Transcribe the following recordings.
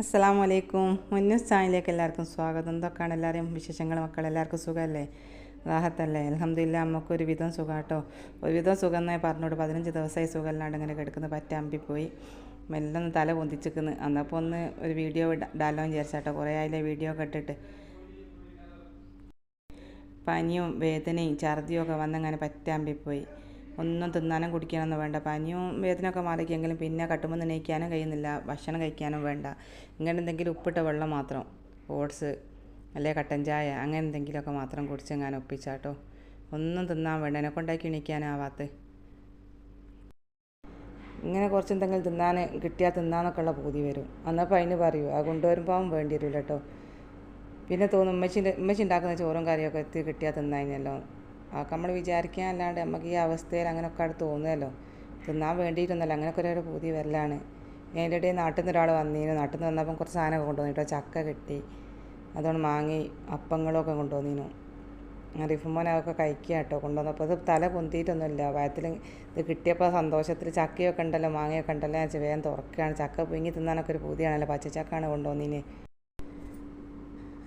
അസ്സാം വലൈക്കും മുന്നൂസ് ചാനലിലേക്ക് എല്ലാവർക്കും സ്വാഗതം. എന്തൊക്കെയാണ് എല്ലാവരെയും വിശേഷങ്ങൾ? മക്കൾ എല്ലാവർക്കും സുഖമല്ലേ? റാഹത്തല്ലേ? അലഹമില്ല നമുക്ക് ഒരുവിധം സുഖമാട്ടോ ഒരുവിധം സുഖം എന്നേ പറഞ്ഞോട് പതിനഞ്ച് ദിവസമായി സുഖമില്ലാണ്ട് ഇങ്ങനെ കിടക്കുന്ന. പറ്റാമ്പിപ്പോയി മെല്ലെ ഒന്ന് തല പൊന്തിച്ചിക്കുന്നു അന്നപ്പോൾ ഒന്ന് ഒരു വീഡിയോ ഇടാലോ വിചാരിച്ചാട്ടോ കുറേ ആയില്ലേ വീഡിയോ കെട്ടിട്ട് പനിയും വേദനയും ഛർദിയും ഒക്കെ വന്നങ്ങനെ പറ്റാമ്പിപ്പോയി ഒന്നും തിന്നാനും കുടിക്കാനൊന്നും വേണ്ട. പനിയും വേദനയൊക്കെ മാറിക്കെങ്കിലും പിന്നെ കട്ടുമ്പോൾ നീക്കാനും കഴിയുന്നില്ല. ഭക്ഷണം കഴിക്കാനും വേണ്ട. ഇങ്ങനെ എന്തെങ്കിലും ഉപ്പിട്ട വെള്ളം മാത്രം. ഓട്സ് അല്ലെ കട്ടൻ ചായ അങ്ങനെ എന്തെങ്കിലുമൊക്കെ മാത്രം കുടിച്ചെങ്ങാനും ഒപ്പിച്ചാട്ടോ. ഒന്നും തിന്നാൻ വേണ്ട. എന്നെ കൊണ്ടാക്കി എണീക്കാനാവാത്ത. ഇങ്ങനെ കുറച്ച് എന്തെങ്കിലും തിന്നാൻ കിട്ടിയാൽ തിന്നാന്നൊക്കെ ഉള്ള പൂതി വരും. എന്നപ്പോൾ അതിന് പറയൂ. ആ കൊണ്ടുവരുമ്പോൾ വേണ്ടി വരില്ല കേട്ടോ പിന്നെ തോന്നും ഉമ്മച്ചിന്റെ ഉമ്മച്ചി ഉണ്ടാക്കുന്ന ചോറും കറിയൊക്കെ എത്തി കിട്ടിയാൽ തിന്നാഞ്ഞല്ലോ അതൊക്കെ നമ്മൾ വിചാരിക്കാൻ അല്ലാണ്ട് നമുക്ക് ഈ അവസ്ഥയിൽ അങ്ങനെയൊക്കെ അവിടെ തോന്നുമല്ലോ തിന്നാൻ വേണ്ടിയിട്ടൊന്നുമല്ല അങ്ങനെയൊക്കെ ഒരു പൂതി വരലാണ്. അതിന്റെ ഇടയിൽ നാട്ടിൽ നിന്ന് ഒരാൾ വന്നീനു. നാട്ടിൽ നിന്ന് വന്നപ്പം കുറച്ച് സാധനമൊക്കെ കൊണ്ടുവന്നിട്ടോ ചക്ക കിട്ടി. അതുകൊണ്ട് മാങ്ങി അപ്പങ്ങളൊക്കെ കൊണ്ടുവന്നീനു. റിഫുമോൻ അതൊക്കെ കഴിക്കുക കേട്ടോ. കൊണ്ടുവന്നപ്പോൾ അത് തല പൊന്തിയിട്ടൊന്നുമില്ല. വയത്തിൽ ഇത് കിട്ടിയപ്പോൾ സന്തോഷത്തിൽ ചക്കയൊക്കെ ഉണ്ടല്ലോ മാങ്ങയൊക്കെ ഉണ്ടല്ലോ. ഞാൻ വേഗം തുറക്കുകയാണ്. ചക്ക പൊങ്ങി തിന്നാനൊക്കെ ഒരു പൂതിയാണല്ലോ. പച്ചച്ചക്കാണ് കൊണ്ടുവന്നീന്.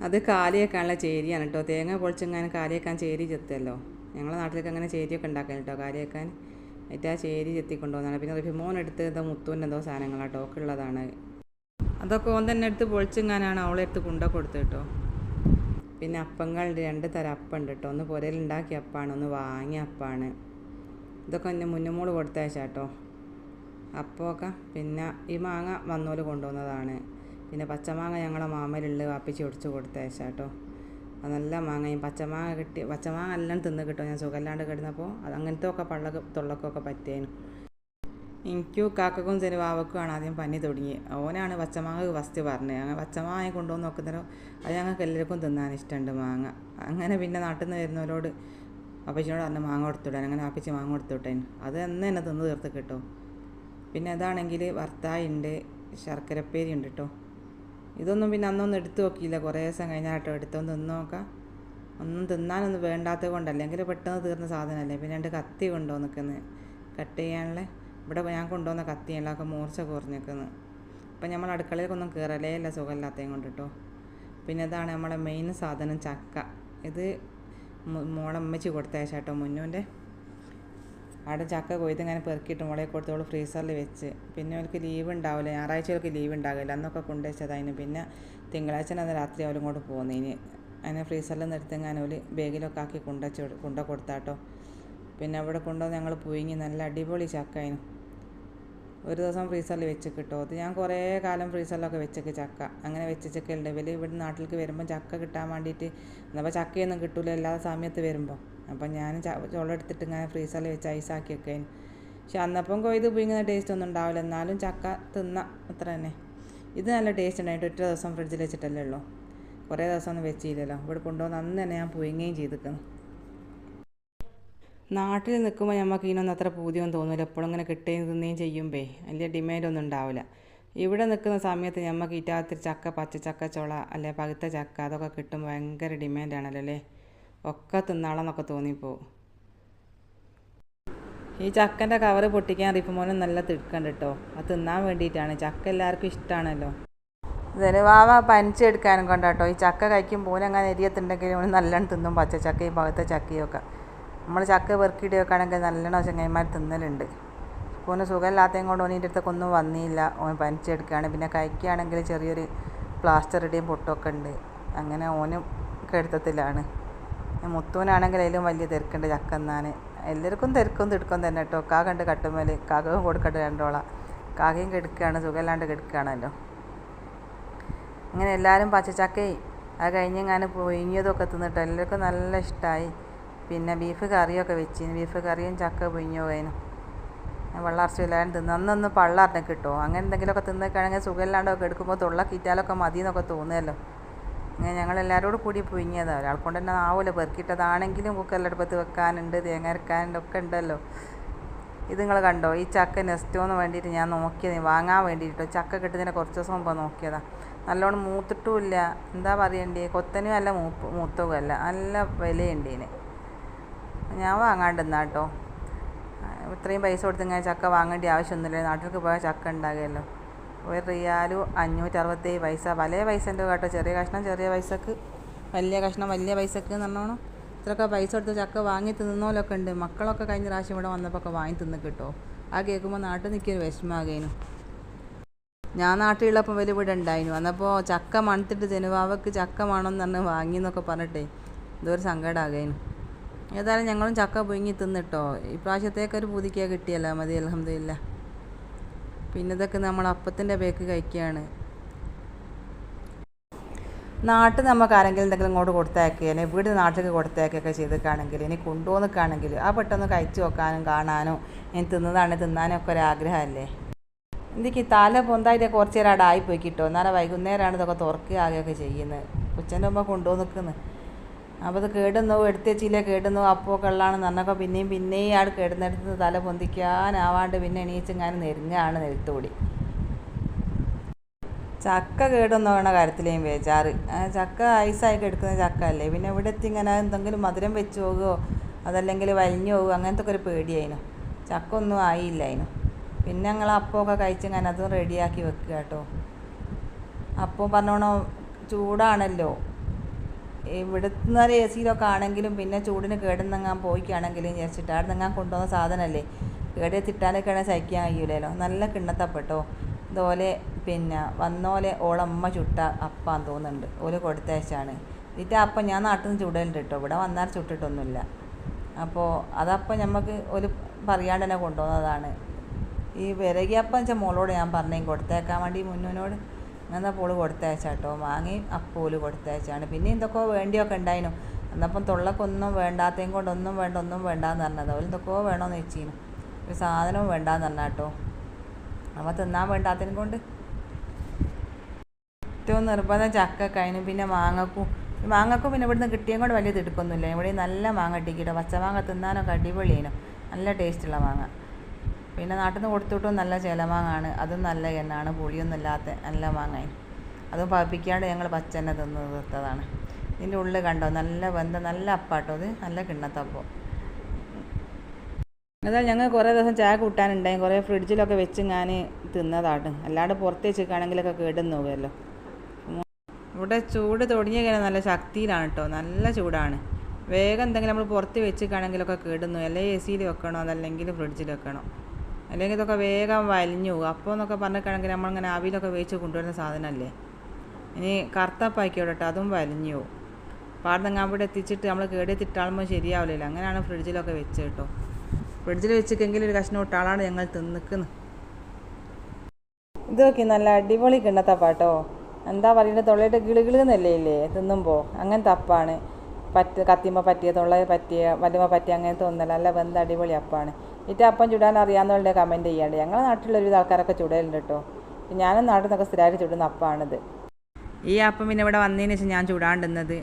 അത് കാലിയേക്കാനുള്ള ചേരിയാണ് കേട്ടോ. തേങ്ങ പൊളിച്ചെങ്ങാനും കാലിയേക്കാൻ ചേരി ചെത്തല്ലോ. ഞങ്ങളുടെ നാട്ടിലേക്ക് അങ്ങനെ ചേരിയൊക്കെ ഉണ്ടാക്കാൻ കേട്ടോ കാര്യമാക്കാൻ എന്നിട്ട് ആ ചേരി ചെത്തി കൊണ്ടുവന്നാണ് പിന്നെ റിഫിമോൻ എടുത്ത് എന്തോ മുത്തുവിന്റെ എന്തോ സാധനങ്ങളാണ് ടോക്കുള്ളതാണ് അതൊക്കെ ഓൻ തന്നെ എടുത്ത് പൊളിച്ചെങ്ങാനാണ് അവളെ എടുത്ത് കുണ്ട കൊടുത്തു കേട്ടോ. പിന്നെ അപ്പങ്ങളുണ്ട് രണ്ട് തരം അപ്പമുണ്ട് കേട്ടോ. ഒന്ന് പുരയിലുണ്ടാക്കിയ അപ്പാണ് ഒന്ന് വാങ്ങിയ അപ്പാണ്. ഇതൊക്കെ എന്റെ മുന്നുമോൾ കൊടുത്തയച്ചാ കേട്ടോ. അപ്പമൊക്കെ പിന്നെ ഈ മാങ്ങ വന്നോൽ കൊണ്ടുവന്നതാണ്. പിന്നെ പച്ചമാങ്ങ ഞങ്ങളെ മാമയിലുള്ള വാപ്പിച്ച് ഒടിച്ച് കൊടുത്തയച്ച കേട്ടോ. നല്ല മാങ്ങയും പച്ചമാങ്ങ കിട്ടി പച്ചമാങ്ങ എല്ലാം തിന്ന് കിട്ടും. ഞാൻ സുഖമില്ലാണ്ട് കിടന്നപ്പോൾ അത് അങ്ങനത്തെ ഒക്കെ പള്ള തൊള്ളക്കൊക്കെ പറ്റിയേനു. എനിക്കും കാക്കക്കും ചെറിയ വാവക്കുമാണ് ആദ്യം പനി തുടങ്ങി. ഓനാണ് പച്ചമാങ്ങ ഫസ്റ്റ് പറഞ്ഞത്. അങ്ങനെ പച്ചമാങ്ങ കൊണ്ടുവന്ന് നോക്കുന്നേരം അത് ഞങ്ങൾക്ക് എല്ലാവർക്കും തിന്നാൻ ഇഷ്ടമുണ്ട് മാങ്ങ. അങ്ങനെ പിന്നെ നാട്ടിൽ നിന്ന് വരുന്നവരോട് അപ്പച്ചിനോട് അന്ന് മാങ്ങ കൊടുത്തുവിടാൻ. അങ്ങനെ അപ്പച്ചി മാങ്ങ കൊടുത്തുവിട്ടേന് അത് എന്ന് തന്നെ തിന്ന് തീർത്ത് കിട്ടും. പിന്നെ അതാണെങ്കിൽ ഭർത്താവുണ്ട് ശർക്കരപ്പേരി ഉണ്ട് കേട്ടോ ഇതൊന്നും പിന്നെ അന്നൊന്നും എടുത്തു നോക്കിയില്ല. കുറേ ദിവസം കഴിഞ്ഞാൽ കേട്ടോ എടുത്തൊന്ന് തിന്ന് നോക്കാം. ഒന്നും തിന്നാനൊന്നും വേണ്ടാത്തത് കൊണ്ടല്ല? അല്ലെങ്കിൽ പെട്ടെന്ന് തീർന്ന സാധനമല്ലേ? പിന്നെ രണ്ട് കത്തി കൊണ്ടുവന്ന് നിൽക്കുന്നത് കട്ട് ചെയ്യാനുള്ള ഇവിടെ ഞാൻ കൊണ്ടുവന്ന ഒക്കെ മൂർച്ച കുറഞ്ഞിരിക്കുന്നത് അപ്പം നമ്മൾ അടുക്കളയിലേക്കൊന്നും കയറലേ ഇല്ല സുഖമില്ലാത്തതും കൊണ്ട് കേട്ടോ പിന്നെ ഇതാണ് നമ്മളെ മെയിൻ സാധനം ചക്ക. ഇത് മോളമ്മച്ചി അമ്മച്ചി കൊടുത്തയച്ച കേട്ടോ മുന്നൂന്റെ അവിടെ ചക്ക കൊയ്ത് ഇങ്ങനെ പെറുക്കിയിട്ട് മുളകെ കൊടുത്തോളൂ ഫ്രീസറിൽ വെച്ച്. പിന്നെ അവർക്ക് ലീവ് ഉണ്ടാവില്ല. ഞായറാഴ്ചകൾക്ക് ലീവ് ഉണ്ടാവില്ല. അന്നൊക്കെ കൊണ്ടുവച്ചതായിരുന്നു പിന്നെ തിങ്കളാഴ്ച അന്ന് രാത്രി അവരും കൂടെ പോകുന്നതിന് അതിനെ ഫ്രീസറിൽ നിന്ന് എടുത്തെങ്ങാനും ഒരു ബാഗിലൊക്കെ ആക്കി കൊണ്ടുവച്ച് കൊണ്ടു കൊടുത്താട്ടോ. പിന്നെ അവിടെ കൊണ്ടുവന്ന് ഞങ്ങൾ പുഴുങ്ങി. നല്ല അടിപൊളി ചക്കയിന് ഒരു ദിവസം ഫ്രീസറിൽ വെച്ച് കിട്ടും അത് ഞാൻ കുറേ കാലം ഫ്രീസറിലൊക്കെ വെച്ചേക്ക് ചക്ക. അങ്ങനെ വെച്ചിട്ടൊക്കെയുണ്ട് ഇവർ ഇവിടെ നാട്ടിലേക്ക് വരുമ്പോൾ ചക്ക കിട്ടാൻ വേണ്ടിയിട്ട് എന്നപ്പോൾ ചക്കയൊന്നും കിട്ടില്ല എല്ലാ സമയത്ത് വരുമ്പോൾ അപ്പം ഞാൻ ചോളം എടുത്തിട്ട് ഇങ്ങനെ ഫ്രീസറിൽ വെച്ച് ഐസാക്കി ഒക്കെ പക്ഷെ അന്നപ്പം കൊയ്ത് പുഴുങ്ങുന്ന ടേസ്റ്റ് ഒന്നും ഉണ്ടാവില്ല. എന്നാലും ചക്ക തിന്ന അത്ര തന്നെ. ഇത് നല്ല ടേസ്റ്റ് ഉണ്ടായിട്ട് ഒറ്റ ദിവസം ഫ്രിഡ്ജിൽ വെച്ചിട്ടല്ലേ ഉള്ളൂ. കുറേ ദിവസം ഒന്നും വെച്ചില്ലല്ലോ. ഇവിടെ കൊണ്ടുവന്ന് അന്ന് തന്നെ ഞാൻ പുഴുങ്ങുകയും ചെയ്തിരിക്കുന്നു. നാട്ടിൽ നിൽക്കുമ്പോൾ നമുക്ക് ഇതിനൊന്നും അത്ര പൂതിയൊന്നും തോന്നില്ല എപ്പോഴും ഇങ്ങനെ കിട്ടുകയും തിന്നുകയും ചെയ്യുമ്പേ വലിയ ഡിമാൻഡൊന്നും ഉണ്ടാവില്ല. ഇവിടെ നിൽക്കുന്ന സമയത്ത് നമുക്ക് ഇറ്റാത്തിരി ചക്ക പച്ചച്ചക്ക ചുള അല്ലെ പകുത്ത ചക്ക അതൊക്കെ കിട്ടുമ്പോൾ ഭയങ്കര ഡിമാൻഡാണല്ലോ അല്ലേ? ഒക്കെ തിന്നാളെന്നൊക്കെ തോന്നിപ്പോവും ഈ ചക്കന്റെ കവറ് പൊട്ടിക്കാൻ റിപ്പമോനെ നല്ല തിടുക്കണ്ട് കേട്ടോ അത് തിന്നാൻ വേണ്ടിയിട്ടാണ്. ചക്ക എല്ലാവർക്കും ഇഷ്ടമാണല്ലോ ജനവാവ പനിച്ചെടുക്കാനും കൊണ്ടാട്ടോ. ഈ ചക്ക കഴിക്കും അങ്ങനെ എരിയത്തുണ്ടെങ്കിലും നല്ലോണം തിന്നും. പകുത്ത ചക്കയും ഒക്കെ. നമ്മൾ ചക്ക പെറുക്കിയിട്ട് വെക്കുകയാണെങ്കിൽ നല്ലോണം ചങ്ങന്മാർ തിന്നലുണ്ട്. ഓന് സുഖമില്ലാത്തതും കൊണ്ട് ഓനിന്റെ അടുത്തൊക്കെ ഒന്നും വന്നില്ല. ഓൻ പനിച്ചെടുക്കുകയാണ് പിന്നെ കഴിക്കുകയാണെങ്കിൽ ചെറിയൊരു പ്ലാസ്റ്ററുടെയും പൊട്ടൊക്കെ ഉണ്ട്. അങ്ങനെ ഓനും കെടുത്തത്തിലാണ്. മുത്തൂനാണെങ്കിൽ അതിലും വലിയ തിരക്കുണ്ട് ചക്കന്നാൻ എല്ലാവർക്കും തിരക്കും തിടുക്കും തന്നെ കേട്ടോ. കാ കണ്ട് കട്ടുമേൽ കാകവും കൊടുക്കട്ട് രണ്ടോള കാക്കയും കെടുക്കുകയാണ് സുഖമില്ലാണ്ട് കെടുക്കുകയാണല്ലോ അങ്ങനെ എല്ലാവരും പച്ചച്ചക്കയും അത് കഴിഞ്ഞെങ്ങാനും പൊയിഞ്ഞതൊക്കെ തിന്നിട്ട് എല്ലാവർക്കും നല്ല ഇഷ്ടമായി പിന്നെ ബീഫ് കറിയൊക്കെ വെച്ചിന് ബീഫ് കറിയും ചക്ക പൊയിഞ്ഞോ വെള്ളാർച്ച എല്ലാവരും തിന്ന്. അന്നൊന്ന് പള്ളറിഞ്ഞ് കിട്ടുമോ അങ്ങനെ എന്തെങ്കിലുമൊക്കെ തിന്നൊക്കെയാണെങ്കിൽ സുഖമില്ലാണ്ടൊക്കെ എടുക്കുമ്പോൾ തുള്ള കിറ്റാലൊക്കെ മതി എന്നൊക്കെ തോന്നുമല്ലോ എല്ലാവരോടും കൂടി പുഴുങ്ങിയതാണ് ഒരാൾ കൊണ്ട് തന്നെ ആവുമല്ലോ പെറുക്കിയിട്ടതാണെങ്കിലും കുക്കറിലെടുപ്പത്ത് വെക്കാനുണ്ട്. തേങ്ങ അരക്കാനുണ്ട്. ഒക്കെ ഉണ്ടല്ലോ. ഇത് നിങ്ങൾ കണ്ടോ? ഈ ചക്ക നെസ്റ്റോന്ന് വേണ്ടിയിട്ട് ഞാൻ നോക്കിയത്. വാങ്ങാൻ വേണ്ടിയിട്ടോ. ചക്ക കിട്ടുന്നതിന് കുറച്ച് ദിവസം മുമ്പ് നോക്കിയതാണ് നല്ലോണം മൂത്തിട്ടുമില്ല. എന്താ പറയണ്ടേ? കൊത്തനും അല്ല മൂപ്പ് മൂത്തവുമല്ല നല്ല വിലയുണ്ട് ഇതിന്. ഞാൻ വാങ്ങാണ്ടെന്നാ കേട്ടോ. ഇത്രയും പൈസ കൊടുത്ത് ഇങ്ങനെ ചക്ക വാങ്ങേണ്ട ആവശ്യമൊന്നുമില്ല. നാട്ടിലേക്ക് പോയാൽ ചക്ക ഉണ്ടാകുമല്ലോ. ഒരു റിയാലു അഞ്ഞൂറ്ററുപത്തേഴ് പൈസ. പല പൈസന്റെ കേട്ടോ. ചെറിയ കഷ്ണം ചെറിയ പൈസക്ക്. വലിയ കഷ്ണം വലിയ പൈസക്ക് എന്ന് പറഞ്ഞോണം. ഇത്രയൊക്കെ പൈസ കൊടുത്ത് ചക്ക വാങ്ങി തിന്നോലൊക്കെ ഉണ്ട്. മക്കളൊക്കെ കഴിഞ്ഞ പ്രാവശ്യം ഇവിടെ വന്നപ്പോൾ ഒക്കെ വാങ്ങി തിന്ന് കിട്ടോ. ആ കേൾക്കുമ്പോൾ നാട്ടിൽ നിൽക്കൊരു വിഷമാകേനു ഞാൻ നാട്ടിലുള്ളപ്പോൾ വലിയ ഇവിടെ ഉണ്ടായിരുന്നു അന്നപ്പോൾ ചക്ക മണത്തിട്ട് ജനുവാവക്ക് ചക്ക മണമെന്ന് പറഞ്ഞ് വാങ്ങി എന്നൊക്കെ പറഞ്ഞിട്ടേ ഇതൊരു സങ്കടമാകേനു ഏതായാലും ഞങ്ങളും ചക്ക പൊങ്ങി തിന്നിട്ടോ ഇപ്രാവശ്യത്തേക്കൊരു പുതുക്കിയാൽ കിട്ടിയല്ലോ. മതി അലഹമില്ല പിന്നെ ഇതൊക്കെ നമ്മൾ അപ്പത്തിന്റെ ബേക്ക് കഴിക്കുകയാണ്. നാട്ടിൽ നമുക്ക് ആരെങ്കിലും എന്തെങ്കിലും ഇങ്ങോട്ട് കൊടുത്തയക്കുക അല്ലെങ്കിൽ വീട് നാട്ടിലേക്ക് കൊടുത്തയക്കുകയൊക്കെ ചെയ്തിട്ടാണെങ്കിൽ ഇനി കൊണ്ടുപോകുന്നൊക്കെയാണെങ്കിൽ ആ പെട്ടെന്ന് കഴിച്ചു നോക്കാനും കാണാനും ഇനി തിന്നതാണ് തിന്നാനും ഒക്കെ ഒരു ആഗ്രഹമല്ലേ? എന്തൊക്കെ തല പൊന്തായിട്ട് കുറച്ച് നേരം അവിടെ ആയിപ്പോയി കിട്ടും? എന്നാലും വൈകുന്നേരമാണ് ഇതൊക്കെ തുറക്കുക ആകുകയൊക്കെ ചെയ്യുന്നത് ഉച്ചന്റെ മുമ്പ് കൊണ്ടുപോയി നിൽക്കുന്നത് അപ്പോൾ അത് കേടുന്നു എടുത്ത ചീലേ കേടുന്നു അപ്പോൾ കള്ളാണെന്ന് പറഞ്ഞപ്പോൾ പിന്നെയും പിന്നെയും ആട് കേടുന്നെടുത്ത് തല പൊന്തിക്കാനാവാണ്ട് പിന്നെ എണീച്ചെങ്ങാനും നെരുങ്ങാണ് നെരുത്തോടി ചക്ക കേടൊന്നും വേണ കാര്യത്തിലേയും ബേജാറ്. ചക്ക ഐസായി എടുക്കുന്ന ചക്ക അല്ലേ പിന്നെ ഇവിടെ എത്തി ഇങ്ങനെ എന്തെങ്കിലും മധുരം വെച്ച് പോകുമോ അതല്ലെങ്കിൽ വലിഞ്ഞു പോകുമോ അങ്ങനത്തെ ഒക്കെ ഒരു പേടിയായിരുന്നു ചക്ക ഒന്നും ആയില്ല അതിന് പിന്നെ ഞങ്ങൾ അപ്പമൊക്കെ കഴിച്ചിങ്ങനെ അതും റെഡിയാക്കി വെക്കുക കേട്ടോ. അപ്പോൾ പറഞ്ഞോണോ ചൂടാണല്ലോ. ഇവിടുന്ന് ഒരു എ സിയിലൊക്കെ ആണെങ്കിലും പിന്നെ ചൂടിന് കേടുന്നെങ്ങാൻ പോയിക്കാണെങ്കിലും വിചാരിച്ചിട്ട് അവിടെ നിങ്ങാൻ കൊണ്ടുവന്ന സാധനമല്ലേ? കേടെ ആണെങ്കിൽ സഹിക്കാൻ കഴിയൂലല്ലോ. നല്ല കിണ്ണത്തപ്പെട്ടോ? ഇതുപോലെ പിന്നെ വന്നോലെ ഓളമ്മ ചുട്ട അപ്പാന്ന് തോന്നുന്നുണ്ട്. ഓൽ കൊടുത്തയച്ചാണ്. എന്നിട്ട് അപ്പം ഞാൻ നാട്ടിൽ നിന്ന് ചുടലുണ്ട് കേട്ടോ. ഇവിടെ വന്നാൽ ചുട്ടിട്ടൊന്നുമില്ല. അപ്പോൾ അതപ്പം നമുക്ക് ഒരു പറയാണ്ട് തന്നെ കൊണ്ടുവന്നതാണ്. ഈ വിരകിയപ്പം വെച്ചാൽ മോളോട് ഞാൻ പറഞ്ഞേ കൊടുത്തേക്കാൻ വേണ്ടി മുന്നോനോട് അങ്ങനെ പോൾ കൊടുത്തയച്ചാട്ടോ. വാങ്ങി അപ്പോൽ കൊടുത്തയച്ചാണ്. പിന്നെ എന്തൊക്കെയോ വേണ്ടിയൊക്കെ ഉണ്ടായിരുന്നു എന്നപ്പം തൊള്ളക്കൊന്നും വേണ്ടാത്തേം കൊണ്ട് ഒന്നും വേണ്ട ഒന്നും വേണ്ടാന്ന് പറഞ്ഞത്. അവൾ എന്തൊക്കെയോ വേണമെന്ന് വെച്ചിരുന്നു ഒരു സാധനവും വേണ്ടാന്ന് പറഞ്ഞ കേട്ടോ അമ്മ തിന്നാൻ വേണ്ടാത്തതിനും കൊണ്ട് ഏറ്റവും നിർബന്ധം ചക്ക കഴിഞ്ഞു പിന്നെ മാങ്ങക്കും. മാങ്ങക്കും പിന്നെ ഇവിടുന്ന് കിട്ടിയും കൊണ്ട് വലിയ തിടുക്കൊന്നുമില്ല. ഇവിടെ നല്ല മാങ്ങ ഇട്ടിക്കിട്ടോ പച്ചമാങ്ങ തിന്നാനൊക്കെ അടിപൊളിയേനു. നല്ല ടേസ്റ്റുള്ള മാങ്ങ. പിന്നെ നാട്ടിൽ നിന്ന് കൊടുത്തുവിട്ടും നല്ല ചേലമാങ്ങാണ് അതും നല്ല എണ്ണാണ്. പുളിയൊന്നും ഇല്ലാത്ത നല്ല മാങ്ങയും. അതും പഴുപ്പിക്കാണ്ട് ഞങ്ങൾ പച്ചന്നെ തിന്ന് തീർത്തതാണ്. ഇതിന്റെ ഉള്ളിൽ കണ്ടോ? നല്ല ബന്ധം നല്ല അപ്പാട്ടോ അത് നല്ല കിണ്ണത്തപ്പം. എന്നാൽ ഞങ്ങൾ കുറേ ദിവസം ചായ കൂട്ടാനുണ്ടായി. കുറേ ഫ്രിഡ്ജിലൊക്കെ വെച്ച് ഞാൻ തിന്നതാണ്. അല്ലാണ്ട് പുറത്ത് വെച്ചിരിക്കുകയാണെങ്കിലൊക്കെ കേടുന്ന് പോകുമല്ലോ ഇവിടെ ചൂട് തുടങ്ങിയ കഴിഞ്ഞാൽ നല്ല ശക്തിയിലാണ് കേട്ടോ നല്ല ചൂടാണ്. വേഗം എന്തെങ്കിലും നമ്മൾ പുറത്ത് വെച്ചിരിക്കുകയാണെങ്കിലൊക്കെ കേടുന്നു. അല്ലെങ്കിൽ എ സിയിൽ വെക്കണോ? അതല്ലെങ്കിൽ ഫ്രിഡ്ജിൽ വെക്കണോ? അല്ലെങ്കിൽ ഇതൊക്കെ വേഗം വലിഞ്ഞു പോകും. അപ്പോൾ എന്നൊക്കെ പറഞ്ഞിട്ടാണെങ്കിൽ നമ്മളിങ്ങനെ ആവിയിലൊക്കെ വേവിച്ച് കൊണ്ടുവരുന്ന സാധനമല്ലേ? ഇനി കറുത്തപ്പായിക്കോട്ടെ കേട്ടോ അതും വലിഞ്ഞു പോകും. പാടുന്നെങ്കിൽ അവിടെ എത്തിച്ചിട്ട് നമ്മൾ കേടെത്തിട്ടാളുമ്പോൾ ശരിയാവില്ലല്ലോ. അങ്ങനെയാണ് ഫ്രിഡ്ജിലൊക്കെ വെച്ച് കേട്ടോ. ഫ്രിഡ്ജിൽ വെച്ചിട്ടെങ്കിൽ ഒരു കഷ്ണം ഇട്ടാളാണ് ഞങ്ങൾ തിന്നിക്കുന്നത്. ഇത് നോക്കി നല്ല അടിപൊളി കിണ്ണത്തപ്പാട്ടോ. എന്താ പറയുന്നത് തൊള്ളയിട്ട് കിളുകിളുന്നല്ലേ ഇല്ലേ? തിന്നുമ്പോൾ. അങ്ങനെ അപ്പാണ്. പറ്റ് കത്തിമ പറ്റിയതുള്ള പറ്റിയ വലുമ പറ്റിയ അങ്ങനെ ഒന്നല്ല നല്ല വെന്ത് അടിപൊളി അപ്പമാണ് ഇറ്റ അപ്പം ചുടാൻ അറിയാവുന്നവരുടെ കമന്റ് ചെയ്യാണ്ട്. ഞങ്ങളുടെ നാട്ടിലുള്ള ഒരുവിധ ആൾക്കാരൊക്കെ ചുടലുണ്ട് കേട്ടോ ഞാനും നാട്ടിൽ നിന്നൊക്കെ സ്ഥിരമായിട്ട് ചുടുന്ന അപ്പമാണിത് ഈ അപ്പം പിന്നെ ഇവിടെ വന്നതിന് ശേഷം ഞാൻ ചുടാണ്ടുന്നത്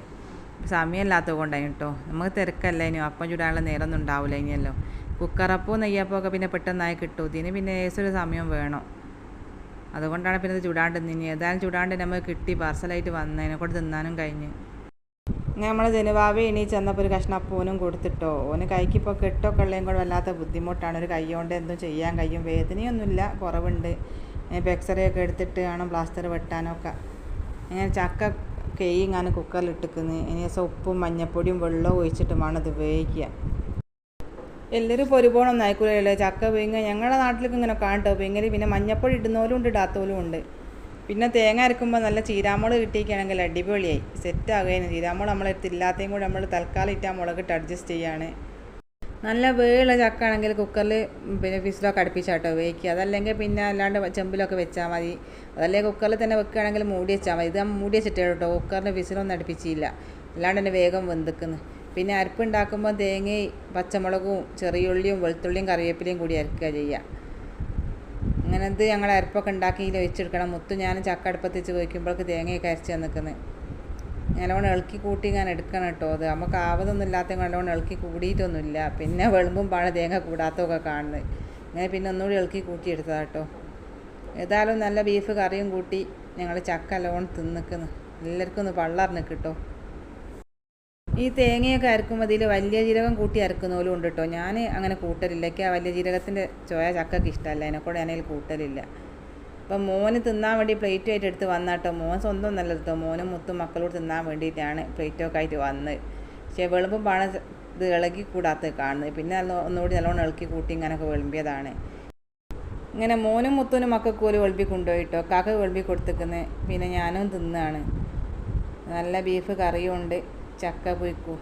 സമയമില്ലാത്തത് കൊണ്ടാണ് കേട്ടോ നമുക്ക് തിരക്കല്ല ഇനി. അപ്പം ചുടാനുള്ള നേരമൊന്നും ഉണ്ടാവില്ല ഇനിയല്ലോ. കുക്കറപ്പവും നെയ്യപ്പവും ഒക്കെ പിന്നെ പെട്ടെന്നായി കിട്ടും. ഇതിന് പിന്നെ ഏതൊരു സമയം വേണം. അതുകൊണ്ടാണ് പിന്നെ ഇത് ചുടാണ്ട് ഇനി ഏതായാലും ചുടാണ്ട് നമുക്ക് കിട്ടി. പാർസലായിട്ട് വന്നതിനെ കൊണ്ട് തിന്നാനും കഴിഞ്ഞ്. നമ്മൾ ജനുവാവി ഇനി ചെന്നപ്പോൾ ഒരു കഷ്ണം അപ്പൂനും കൊടുത്തിട്ടോ. ഓന് കൈക്കിപ്പോൾ കെട്ടൊക്കെ ഉള്ളതും കൂടെ വല്ലാത്ത ബുദ്ധിമുട്ടാണ്. ഒരു കൈ കൊണ്ട് എന്തും ചെയ്യാൻ കഴിയും. വേദനയൊന്നുമില്ല കുറവുണ്ട്. ഇപ്പോൾ എക്സ്റേ ഒക്കെ എടുത്തിട്ട് വേണം പ്ലാസ്റ്റർ വെട്ടാനൊക്കെ. ഇങ്ങനെ ചക്ക കുക്കറിൽ ഇട്ടിക്കുന്നത് ഇനി ദിവസം ഉപ്പും മഞ്ഞപ്പൊടിയും വെള്ളവും ഒഴിച്ചിട്ട് വേണം ഇത് ഉപയോഗിക്കുക എല്ലാവരും പൊരുപോണൊന്നും ആയിക്കൂലല്ലേ ചക്ക വീങ്ങ ഞങ്ങളുടെ നാട്ടിലേക്ക് ഇങ്ങനെ കാണട്ടോ. വീങ്ങൽ പിന്നെ മഞ്ഞപ്പൊടി ഇടുന്നവരും ഉണ്ട് ഇടാത്തവരും ഉണ്ട്. പിന്നെ തേങ്ങ അരക്കുമ്പോൾ നല്ല ചീരാമുളക് കിട്ടിയിരിക്കുകയാണെങ്കിൽ അടിപൊളിയായി. സെറ്റ് ആകുകയാണ് ചീരാമുളക് നമ്മളെടുത്ത് ഇല്ലാത്തതും കൂടി നമ്മൾ തൽക്കാലം ഇട്ട് ആ മുളകിട്ട് അഡ്ജസ്റ്റ് ചെയ്യാണ്. നല്ല വേള ചക്ക ആണെങ്കിൽ കുക്കറിൽ പിന്നെ വിസിലൊക്കെ അടുപ്പിച്ചാട്ടോ വേവിക്കുക. അതല്ലെങ്കിൽ പിന്നെ അല്ലാണ്ട് ചെമ്പിലൊക്കെ വെച്ചാൽ മതി. അതല്ലെങ്കിൽ കുക്കറിൽ തന്നെ വെക്കുകയാണെങ്കിൽ മൂടി വെച്ചാൽ മതി. ഇത് മൂടി വെച്ചിട്ടേ കേട്ടോ കുക്കറിന്റെ വിസിലൊന്നും അടുപ്പിച്ചില്ല. അല്ലാണ്ട് തന്നെ വേഗം വെന്തിക്കുന്നു. പിന്നെ അരപ്പുണ്ടാക്കുമ്പോൾ തേങ്ങയും പച്ചമുളകും ചെറിയുള്ളിയും വെളുത്തുള്ളിയും കറിവേപ്പിലയും കൂടി അരക്കുക ചെയ്യുക. അങ്ങനെ എന്ത് ഞങ്ങൾ അരപ്പൊക്കെ ഉണ്ടാക്കി വെച്ചെടുക്കണം. മുത്തു ഞാൻ ചക്ക അടുപ്പത്ത് വെച്ച് വയ്ക്കുമ്പോഴേക്ക് തേങ്ങയൊക്കെ അരച്ച് നിൽക്കുന്നത് നല്ലോണം ഇളക്കി കൂട്ടി ഞാൻ എടുക്കണം കേട്ടോ അത്. നമുക്ക് ആവതൊന്നും ഇല്ലാത്ത നല്ലോണം ഇളക്കി കൂടിയിട്ടൊന്നുമില്ല. പിന്നെ വെളുമ്പുമ്പാണ് തേങ്ങ കൂടാത്തതൊക്കെ കാണുന്നത്. അങ്ങനെ പിന്നെ ഒന്നുകൂടി ഇളക്കി കൂട്ടി കേട്ടോ. ഏതായാലും നല്ല ബീഫ് കറിയും കൂട്ടി ഞങ്ങൾ ചക്ക നല്ലോണം തിന്നിക്കുന്നു എല്ലാവർക്കും ഒന്ന് പള്ളറിന് കിട്ടോ. ഈ തേങ്ങയൊക്കെ അരക്കുമ്പോൾ വലിയ ജീരകം കൂട്ടി അരക്കുന്ന പോലും ഉണ്ട് കേട്ടോ ഞാൻ അങ്ങനെ കൂട്ടലില്ല. എനിക്ക് ആ വലിയ ജീരകത്തിന്റെ ചോയ ചക്കക്ക് ഇഷ്ടമല്ല അതിനെക്കൂടെ ഞാനതിൽ കൂട്ടലില്ല. അപ്പം മോന് തിന്നാൻ വേണ്ടി പ്ലേറ്റ് ആയിട്ട് എടുത്ത് വന്നാട്ടോ മോൻ സ്വന്തം ഒന്നല്ല കേട്ടോ മോനും മുത്തും മക്കളോട് തിന്നാൻ വേണ്ടിയിട്ടാണ് പ്ലേറ്റൊക്കെ ആയിട്ട് വന്നത് പക്ഷേ വെളുപ്പം പാണ ഇത് ഇളകി കൂടാത്ത കാണുന്നത്. പിന്നെ നല്ല ഒന്നുകൂടി നല്ലോണം ഇളക്കി കൂട്ടി ഇങ്ങനെയൊക്കെ വെളുമ്പിയതാണ്. ഇങ്ങനെ മോനും മുത്തനും മക്കൾക്ക് ഒരു വെളുപ്പി കൊണ്ടുപോയിട്ടോ കാക്ക വെളുപ്പി കൊടുത്തേക്കുന്നത് പിന്നെ ഞാനും തിന്നാണ്. നല്ല ബീഫ് കറിയുണ്ട്. ചക്ക പൊയ്ക്കൂ.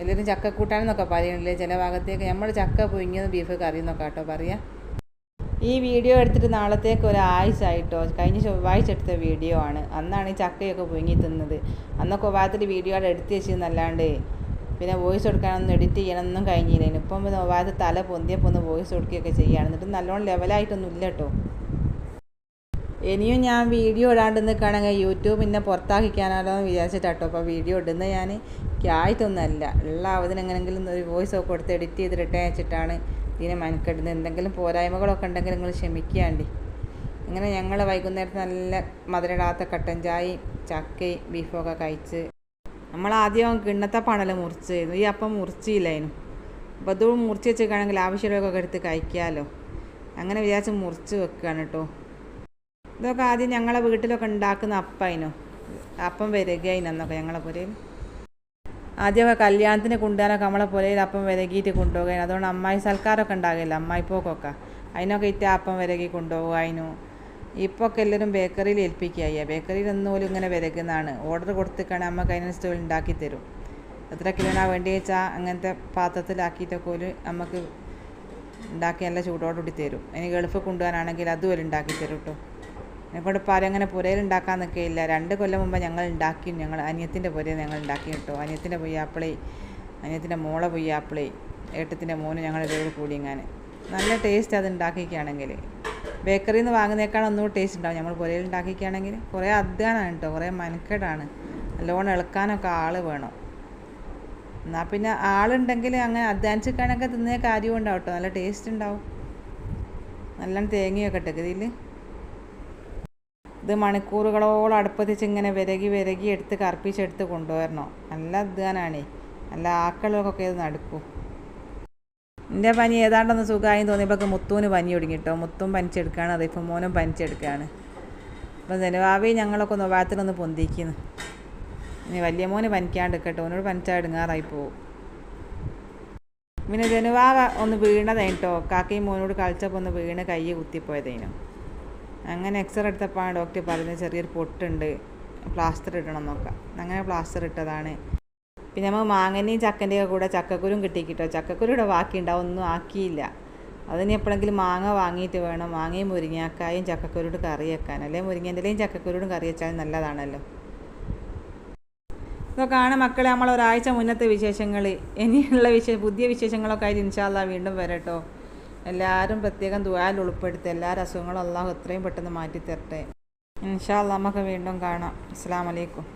എല്ലാവരും ചക്ക കൂട്ടാനെന്നൊക്കെ പറയണില്ലേ? ചില ഭാഗത്തേക്ക് നമ്മൾ ചക്ക പൊയ്ങ്ങിയത് ബീഫ് കറി എന്നൊക്കെ കേട്ടോ പറയാം. ഈ വീഡിയോ എടുത്തിട്ട് നാളത്തേക്ക് ഒരാഴ്ചയായിട്ടോ. കഴിഞ്ഞ ചൊവ്വാഴ്ച എടുത്ത വീഡിയോ ആണ്. അന്നാണ് ഈ ചക്കയൊക്കെ പുഴുങ്ങി തിന്നത്. അന്നൊക്കെ ഒവാത്തിൽ വീഡിയോ അവിടെ എടുത്ത് വെച്ചിരുന്നല്ലാണ്ട് പിന്നെ വോയിസ് കൊടുക്കാനൊന്നും എഡിറ്റ് ചെയ്യണമെന്നും കഴിഞ്ഞില്ല ഇപ്പം ഒവാത്ത് തല പൊന്തിയപ്പോൾ ഒന്ന് വോയിസ് കൊടുക്കുകയൊക്കെ ചെയ്യുകയാണ് എന്നിട്ട് നല്ലോണം ലെവലായിട്ടൊന്നും ഇല്ല കേട്ടോ ഇനിയും ഞാൻ വീഡിയോ ഇടാണ്ട് നിൽക്കുകയാണെങ്കിൽ യൂട്യൂബ് പിന്നെ പുറത്താക്കിക്കാനാലോ എന്ന് വിചാരിച്ചിട്ടാട്ടോ. അപ്പോൾ വീഡിയോ ഇടുന്നത് ഞാൻ ക്യായിട്ടൊന്നുമല്ല ഉള്ള അവതിനെങ്ങനെങ്കിലും ഒരു വോയിസ് ഒക്കെ കൊടുത്ത് എഡിറ്റ് ചെയ്ത് റിട്ടേൺ വെച്ചിട്ടാണ് ഇതിനെ മനക്കെടുന്നത്. എന്തെങ്കിലും പോരായ്മകളൊക്കെ ഉണ്ടെങ്കിൽ നിങ്ങൾ ക്ഷമിക്കാണ്ടി. അങ്ങനെ ഞങ്ങൾ വൈകുന്നേരത്ത് നല്ല മധുരടാത്ത കട്ടൻ ചായയും ചക്കയും ബീഫൊക്കെ കഴിച്ച് നമ്മൾ ആദ്യം കിണ്ണത്തപ്പാണല്ലോ മുറിച്ച് ഈ അപ്പം മുറിച്ചില്ലായിരുന്നു. അപ്പോൾ അതും മുറിച്ച് വെച്ചേക്കാണെങ്കിൽ ആവശ്യമുള്ളതൊക്കെ എടുത്ത് കഴിക്കാമല്ലോ അങ്ങനെ വിചാരിച്ച് മുറിച്ച് വെക്കുകയാണ് കേട്ടോ. ഇതൊക്കെ ആദ്യം ഞങ്ങളെ വീട്ടിലൊക്കെ ഉണ്ടാക്കുന്ന അപ്പായിനു. അപ്പം വരികയിനന്നൊക്കെ ഞങ്ങളെ പുരയിൽ ആദ്യമൊക്കെ കല്യാണത്തിന് കൊണ്ടുപോകാനൊക്കെ നമ്മളെ പുരയിൽ അപ്പം വിരകിയിട്ട് കൊണ്ടുപോകാൻ. അതുകൊണ്ട് അമ്മായി സൽക്കാരമൊക്കെ ഉണ്ടാകില്ല അമ്മായിപ്പോക്കൊക്കെ. അതിനൊക്കെ ഇറ്റ അപ്പം വിരകി കൊണ്ടുപോകാനു ഇപ്പോൾ ഒക്കെ എല്ലാവരും ബേക്കറിയിൽ ഏൽപ്പിക്കുക ബേക്കറിയിൽ ഒന്നും പോലും ഇങ്ങനെ വിരകുന്നതാണ് ഓർഡർ കൊടുത്തിട്ടാണ് നമുക്ക് അതിനനുസരിച്ച് ഉണ്ടാക്കി തരും. എത്ര കിലോനാ വേണ്ടി വെച്ചാൽ അങ്ങനത്തെ പാത്രത്തിലാക്കിയിട്ടൊക്കെ ഒരു നമുക്ക് ഉണ്ടാക്കി നല്ല ചൂടോടുകൂടി തരും. ഇനി ഗൾഫ് കൊണ്ടുപോകാനാണെങ്കിൽ അതുപോലെ ഉണ്ടാക്കി തരും കേട്ടോ എന്നെക്കൊണ്ട് പാരം അങ്ങനെ പുരയിൽ ഉണ്ടാക്കാൻ നിൽക്കുകയില്ല രണ്ട് കൊല്ലം മുമ്പ് ഞങ്ങൾ ഉണ്ടാക്കി ഞങ്ങൾ അനിയത്തിന്റെ പുരയിൽ ഞങ്ങൾ ഉണ്ടാക്കി കേട്ടോ. അനിയത്തിന്റെ പുയ്യാപ്പിളി അനിയത്തിന്റെ മോളെ പുയ്യാപ്പിളി ഏട്ടത്തിന്റെ മോന് ഞങ്ങൾ ഇതോട് കൂടി ഇങ്ങനെ. നല്ല ടേസ്റ്റ് അത് ഉണ്ടാക്കിക്കുകയാണെങ്കിൽ ബേക്കറിയിൽ നിന്ന് വാങ്ങുന്നേക്കാൾ ഒന്നും ടേസ്റ്റ് ഉണ്ടാവും. നമ്മൾ പുരയിൽ ഉണ്ടാക്കിക്കുകയാണെങ്കിൽ കുറേ അധ്വാനമാണ് കേട്ടോ. കുറേ മനക്കെടാണ്. നല്ലോണം ഇളക്കാനൊക്കെ ആൾ വേണം. എന്നാൽ പിന്നെ ആളുണ്ടെങ്കിൽ അങ്ങനെ അധ്വാനിച്ചിട്ടാണൊക്കെ തിന്നേ കാര്യം ഉണ്ടാവും കേട്ടോ. നല്ല ടേസ്റ്റ് ഉണ്ടാവും. നല്ല തേങ്ങയൊക്കെ ഇട്ടേക്ക് ഇതിൽ ഇത് മണിക്കൂറുകളോളം അടുപ്പത്തിച്ച് ഇങ്ങനെ വിരകി വിരകി എടുത്ത് കറുപ്പിച്ചെടുത്ത് കൊണ്ടുവരണം. നല്ല അധ്വാനാണേ. നല്ല ആക്കളൊക്കെ ഇത് നടക്കൂ. എന്റെ പനി ഏതാണ്ടൊന്ന് സുഖമായി തോന്നിയപ്പോൾ മുത്തൂന് പനി ഒടുങ്ങിട്ടോ മുത്തും പനിച്ചെടുക്കുകയാണ്. അതിപ്പോൾ മോനും പനിച്ചെടുക്കുകയാണ്. അപ്പോൾ ജനുവാവി ഞങ്ങളൊക്കെ ഒന്ന് വാത്തിലൊന്ന് പൊന്തിക്കുന്നു. ഇനി വലിയ മോന് പനിക്കാണ്ട് കേട്ടോ ഓനോട് പനിച്ചാൽ ഇടുങ്ങാറായി പോവും. പിന്നെ ജനുവാവ ഒന്ന് വീണതേട്ടോ കാക്കയും മോനോട് കളിച്ചപ്പോൾ ഒന്ന് വീണ് കൈ കുത്തിപ്പോയതേനു. അങ്ങനെ എക്സ്റേ എടുത്തപ്പോൾ ഡോക്ടർ പറഞ്ഞ് ചെറിയൊരു പൊട്ടുണ്ട് പ്ലാസ്റ്റർ ഇടണം എന്നൊക്കെ. അങ്ങനെ പ്ലാസ്റ്റർ ഇട്ടതാണ്. പിന്നെ നമ്മൾ മാങ്ങനെയും ചക്കന്റെയും കൂടെ ചക്കക്കുരും കിട്ടി കിട്ടോ ചക്കക്കുരുടെ ബാക്കി ഉണ്ടാവും ഒന്നും ആക്കിയില്ല. അതിന് എപ്പോഴെങ്കിലും മാങ്ങ വാങ്ങിയിട്ട് വേണം. മാങ്ങയും മുരിങ്ങാക്കായും ചക്കക്കുരോട് കറി വെക്കാൻ. അല്ലെങ്കിൽ മുരിങ്ങന്റെയും ചക്കക്കുരോടും കറി വെച്ചാൽ നല്ലതാണല്ലോ. ഇതൊക്കെയാണ് മക്കളെ നമ്മൾ ഒരാഴ്ച മുന്നത്തെ വിശേഷങ്ങൾ ഇനിയുള്ള വിശേഷ പുതിയ വിശേഷങ്ങളൊക്കെ ആയിട്ട് ഇൻഷാല്ല വീണ്ടും വരട്ടോ എല്ലാവരും പ്രത്യേകം ദുവാൽ ഉൾപ്പെടുത്തി എല്ലാവരും അസുഖങ്ങളും അള്ളാഹു എത്രയും പെട്ടെന്ന് മാറ്റിത്തരട്ടെ. ഇൻഷാല്ല നമുക്ക് വീണ്ടും കാണാം. അസ്സാം വലൈക്കും